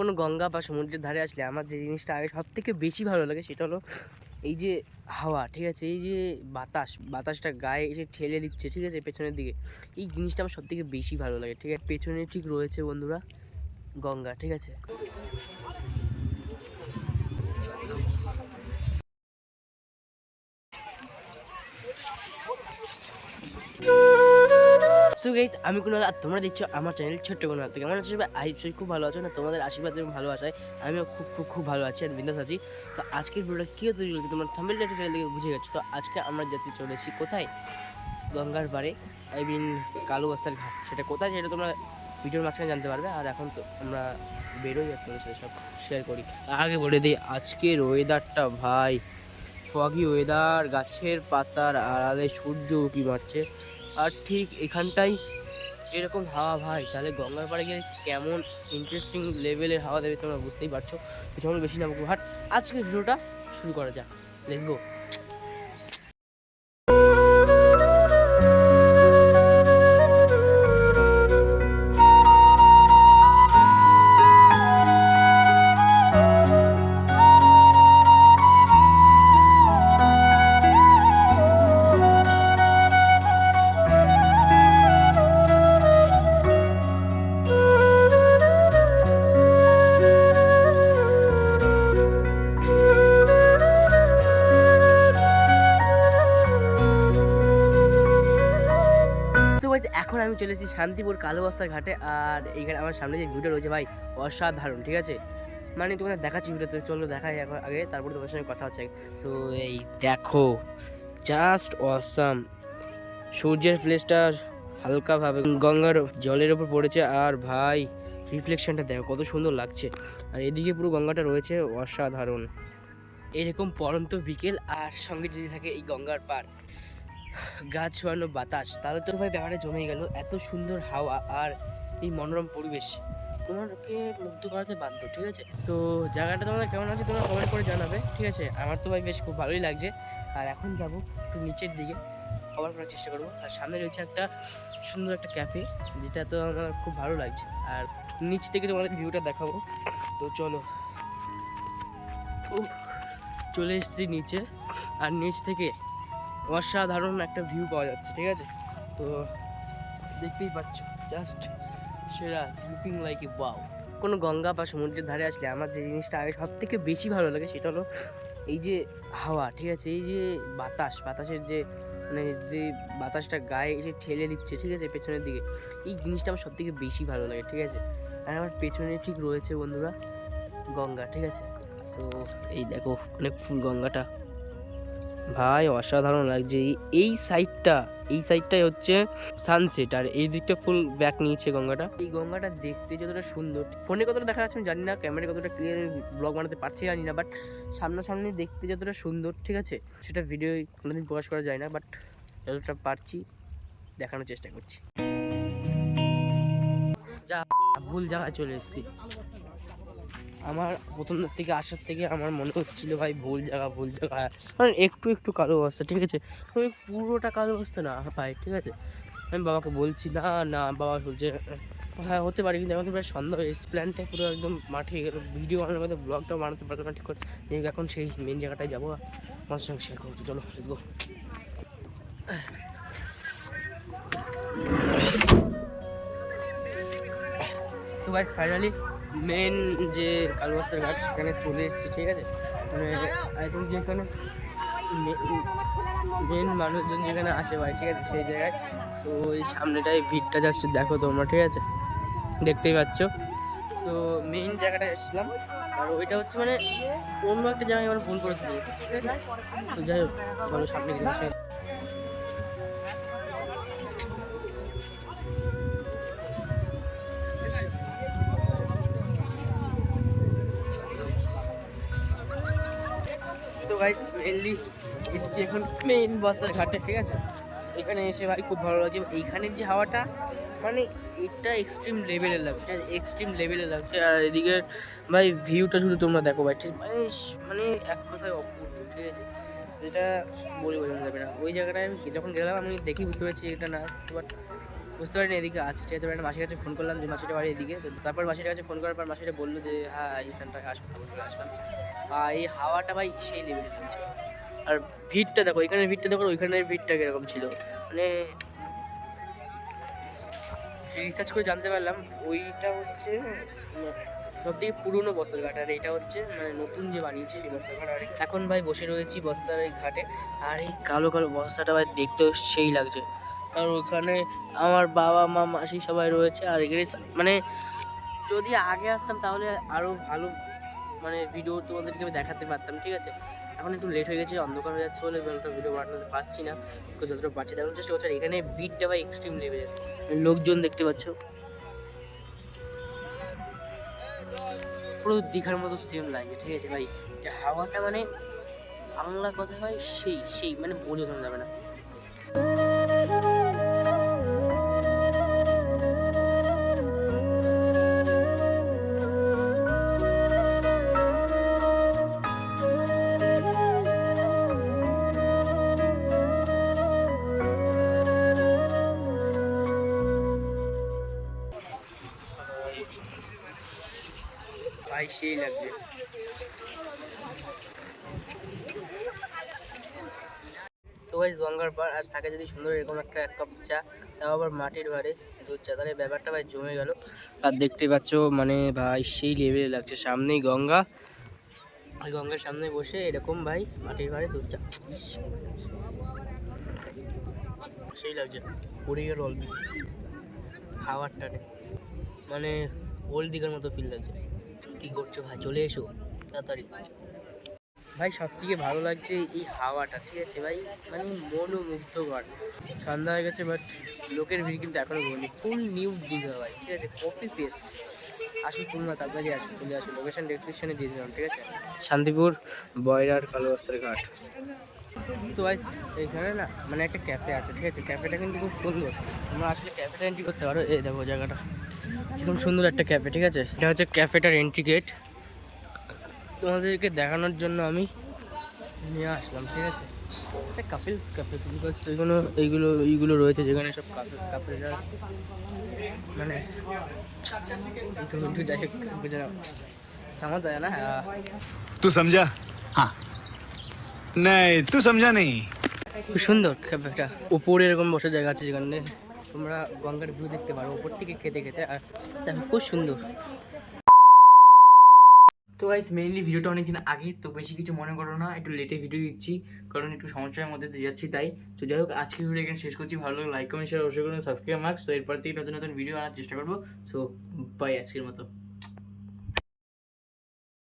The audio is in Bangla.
কোনো গঙ্গা বা সমুদ্রের ধারে আসলে আমার যে জিনিসটা আগে সব থেকে বেশি ভালো লাগে সেটা হলো এই যে হাওয়া, ঠিক আছে? এই যে বাতাস, বাতাসটা গায়ে এসে ঠেলে দিচ্ছে, ঠিক আছে? পেছনের দিকে। এই জিনিসটা আমার সবথেকে বেশি ভালো লাগে, ঠিক আছে? পেছনে ঠিক রয়েছে বন্ধুরা গঙ্গা, ঠিক আছে? সো গাইস আমি কোনো আর তোমরা দেখছ আমার চ্যানেল ছোট্ট কোনো থেকে আমার হচ্ছে আই খুব ভালো আছো না? তোমাদের আশীর্বাদ এবং ভালোবাসায় আমিও খুব খুব খুব ভালো আছি আর বিন্দাস আছি। তো আজকের ভিডিওটা কী তৈরি করেছি তোমরা থাম্বেল টাইটেল থেকে বুঝে গেছো। তো আজকে আমরা যেতে চলেছি কোথায়? গঙ্গার পাড়ে আই মিন কালো বস্তার ঘাট। সেটা কোথায় সেটা তোমরা ভিডিওর মাঝখানে জানতে পারবে। আর এখন তো আমরা বেরোই আর তোমাদের সাথে সব শেয়ার করি। আগে বলে দিই, আজকের ওয়েদারটা ভাই ফগি ওয়েদার গাছের পাতার আড়ালে সূর্য উঁকি মারছে। আর ঠিক এখানটাই এরকম হাওয়া, ভাই। তাহলে গঙ্গার পাড়ে গেলে কেমন ইন্টারেস্টিং লেভেলের হাওয়া দেবে তোমরা বুঝতেই পারছ। পিছনে বেশি না বকবো হাট আজকের ভিডিওটা শুরু করা যাক। লেটস গো আমি চলে এসেছি শান্তিপুর কালো বস্তার ঘাটে, আর এইখানে আমার সামনে যে ভিউটা রয়েছে ভাই, অসাধারণ, ঠিক আছে? মানে তোমাদের দেখাচ্ছি ভিডিওতে চলো দেখাই এখন আগে, তারপরে তোমার সঙ্গে কথা হচ্ছে। তো এই দেখো জাস্ট অসাম সূর্যের প্লেসটা হালকাভাবে গঙ্গার জলের ওপর পড়েছে, আর ভাই রিফ্লেকশনটা দেখো, কত সুন্দর লাগছে। আর এদিকে পুরো গঙ্গাটা রয়েছে, অসাধারণ। এরকম পরন্ত বিকেল, আর সঙ্গে যদি থাকে এই গঙ্গার পার। গাছ ছড়ানো বাতাস। তাহলে তো ভাই ব্যাপারে জমে গেল। এত সুন্দর হাওয়া আর এই মনোরম পরিবেশ। তোমাকে মুগ্ধ করাতে বাধ্য, ঠিক আছে? তো জায়গাটা তোমাদের কেমন আছে তোমরা কমেন্ট করে জানাবে, ঠিক আছে? আমার তো ভাই বেশ খুব ভালোই লাগছে। আর এখন যাব একটু নিচের দিকে কভার করার চেষ্টা করব। আর সামনে রয়েছে একটা সুন্দর একটা ক্যাফে যেটা তো আমার খুব ভালো লাগছে। আর নিচ থেকে তোমাদের ভিউটা দেখাবো। তো চলো। চলে এসেছি নিচে। আর নিচ থেকে অসাধারণ একটা ভিউ পাওয়া যাচ্ছে, ঠিক আছে? তো দেখতেই পাচ্ছ জাস্ট সেরা লুকিং লাইক এ বাউ কোনো গঙ্গা বা সমুদ্রের ধারে আসলে আমার যে জিনিসটা আগে সব থেকে বেশি ভালো লাগে সেটা হলো এই যে হাওয়া, ঠিক আছে? এই যে বাতাস, বাতাসের যে মানে যে বাতাসটা গায়ে এসে ঠেলে দিচ্ছে, ঠিক আছে, পেছনের দিকে, এই জিনিসটা আমার সব থেকে বেশি ভালো লাগে, ঠিক আছে? আর আমার পেছনে ঠিক রয়েছে বন্ধুরা গঙ্গা, ঠিক আছে? সো এই দেখো, অনেক ফুল গঙ্গাটা। ভাই, অসাধারণ লাগছে। এই- সাইডটা এই সাইডটাই হচ্ছে সানসেট আর এই দিকটা ফুল ব্যাক নিয়েছে গঙ্গাটা। এই গঙ্গাটা দেখতে যতটা সুন্দর। ফোনে কতটা দেখা যাচ্ছে আমি জানি না ক্যামেরা কতটা ক্লিয়ার ব্লগ বানাতে পারছি জানি না বাট সামনাসামনি দেখতে যতটা সুন্দর, ঠিক আছে? সেটা ভিডিও কোনোদিন প্রকাশ করা যায় না বাট যতটা পারছি দেখানোর চেষ্টা করছি। যা, ভুল জায়গায় চলে এসেছি। আমার প্রথম থেকে আসার থেকে আমার মনে হচ্ছিল ভাই ভুল জায়গা ভুল জায়গা। মানে একটু একটু কালো অবস্থা ঠিক আছে? আমি পুরোটা কালো অবস্থা না, ভাই, ঠিক আছে? আমি বাবাকে বলছি, না না, বাবা বলছে হ্যাঁ হতে পারে, কিন্তু এখন প্রায় সন্ধ্যা হয়ে প্ল্যানটা পুরো একদম মাঠে ভিডিও বানানোর মধ্যে ব্লগটাও বানাতে পারতো না, ঠিক করে এখন সেই মেন জায়গাটায় যাব আমার সঙ্গে শেয়ার করব। চলো গাইস ফাইনালি মেন যে কালবাস্তার ঘাট, সেখানে চলে এসেছি, ঠিক আছে? মানে আই থিঙ্ক যেখানে মেন মানুষজন যেখানে আসে ভাই, ঠিক আছে, সেই জায়গায়। তো ওই সামনেটাই ভিড়টা জাস্ট দেখো তোমরা, ঠিক আছে? দেখতেই পাচ্ছ। তো মেইন জায়গাটায় এসেছিলাম। আর ওইটা হচ্ছে মানে অন্য একটা জায়গায় আমরা ফোন করে দিই তো যাই হোক সামনে গাইস মেনলি এসেছি এখন মেইন বস্তার ঘাটে, ঠিক আছে? এখানে এসে ভাই খুব ভালো লাগছে। এইখানের যে হাওয়াটা মানে এটা এক্সট্রিম লেভেলের লাগছে এক্সট্রিম লেভেলের লাগছে। আর এদিকে ভাই ভিউটা শুধু তোমরা দেখো ভাই, ঠিক মানে মানে এক কথায় অপূর্ব, ঠিক আছে? যেটা বলে বোঝানো যাবে না। ওই জায়গাটায় আমি যখন গেলাম, আমি দেখি বুঝতে পারছি এটা না বাট বুঝতে পারিনি এদিকে আছে, ঠিক আছে একটা মাসির কাছে ফোন করলাম যে মাসিটা বাড়ি এদিকে, তো তারপর মাসির কাছে ফোন করার পর মাসিটা বলল যে হ্যাঁ এইখানটায় আসব চলে আসলাম। আর এই হাওয়াটা ভাই সেই লেভেলে লাগছে আর ভিড়টা দেখো এখানের ভিড়টা দেখো ওইখানের ভিড়টা কীরকম ছিল। মানে রিসার্চ করে জানতে পারলাম, ওইটা হচ্ছে সব থেকে পুরনো বস্তার ঘাট, আর এটা হচ্ছে মানে নতুন যে বানিয়েছে সেই বস্তার ঘাট। আর এখন ভাই বসে রয়েছি বস্তার এই ঘাটে, আর এই কালো কালো বস্তাটা ভাই দেখতেও সেই লাগছে। আর ওখানে আমার বাবা, মা, মাসি সবাই রয়েছে। আর এখানে মানে যদি আগে আসতাম তাহলে আরও ভালো মানে ভিডিও তোমাদেরকে আমি দেখাতে পারতাম, ঠিক আছে? এখন একটু লেট হয়ে গেছে, অন্ধকার হয়ে যাচ্ছে বলে ভালো ভিডিও বানাতে পারছি না। তো যতটা পারছি দেখানোর চেষ্টা করছি। এখানে ভিড়টা ভাই এক্সট্রিম লেভেলে লোকজন দেখতে পাচ্ছ? পুরো দীঘার মতো সেম লাগছে ঠিক আছে ভাই? হাওয়াটা মানে বাংলা কথা ভাই সেই সেই মানে বলে যাবে না। সেই লাগছে তো গঙ্গার পার আজ থাকে যদি সুন্দর এরকম একটা এক কাপ চা, তাও আবার মাটির ভারে দুধ চা। তাহলে ব্যাপারটা ভাই জমে গেল। আর দেখতে পাচ্ছ মানে ভাই সেই লেভেলে লাগছে। সামনেই গঙ্গা গঙ্গার সামনে বসে এরকম ভাই মাটির ভারে দুধ চা। সেই লাগছে। পড়ে গেল অল্প হাওয়ার টানে। মানে ওল্ড দিঘার মতো ফিল লাগছে। কি করছ ভাই? চলে এসো, তাড়াতাড়ি। ভাই সব থেকে ভালো লাগছে এই হাওয়াটা, ঠিক আছে ভাই? মানে মনোমুগ্ধকর। সন্ধ্যা হয়ে গেছে বাট লোকের ভিড় কিন্তু এখনও কমেনি। ফুল নিউ দীঘা ভাই, ঠিক আছে? কপি পেস্ট আসুন তোমরা তাড়াতাড়ি আসুন, চলে আসুন। লোকেশন ডিসক্রিপশনে দিয়ে দিলাম, ঠিক আছে? শান্তিপুর, বয়রার কালো বস্ত্রের ঘাট। তো ভাই এইখানে না মানে একটা ক্যাফে আছে, ঠিক আছে? ক্যাফেটা কিন্তু খুব সুন্দর। তোমরা আসলে ক্যাফেটা এন্ট্রি করতে পারো। এই দেখো জায়গাটা। একদম সুন্দর একটা ক্যাফে ঠিক আছে এটা হচ্ছে ক্যাফেটার এন্ট্রি গেট তোমাদেরকে দেখানোর জন্য আমি নিয়ে আসলাম ঠিক আছে একটা কাপেলস ক্যাফে বিকজ এইগুলো এইগুলো এইগুলো রয়েছে যেখানে সব কাপেল কাপেলরা মানে একটু একটু যাই হোক বুঝে নাও समझ आया ना हाँ। तू समझा हाँ नहीं तू समझा नहीं খুব সুন্দর ক্যাফেটা উপরে এরকম বসার জায়গা আছে যেখানে তোমরা গঙ্গার ভিউ দেখতে পারো, উপর থেকে খেতে খেতে, আর দেখো খুব সুন্দর। তো গাইস মেইনলি ভিডিওটা অনেকদিন আগে, তো বেশি কিছু মনে করো না, একটু লেটে ভিডিও দিচ্ছি, কারণ একটু সমস্যার মধ্যে দিয়ে যাচ্ছি তাই। তো যাই হোক, আজকে ভিডিও এখানে শেষ করছি, ভালো লাগে লাইক কমেন্ট শেয়ার অবশ্যই করুন সাবস্ক্রাইব মার্কস তো এরপর থেকে নতুন নতুন ভিডিও আনার চেষ্টা করব। সো বাই আজকের মতো।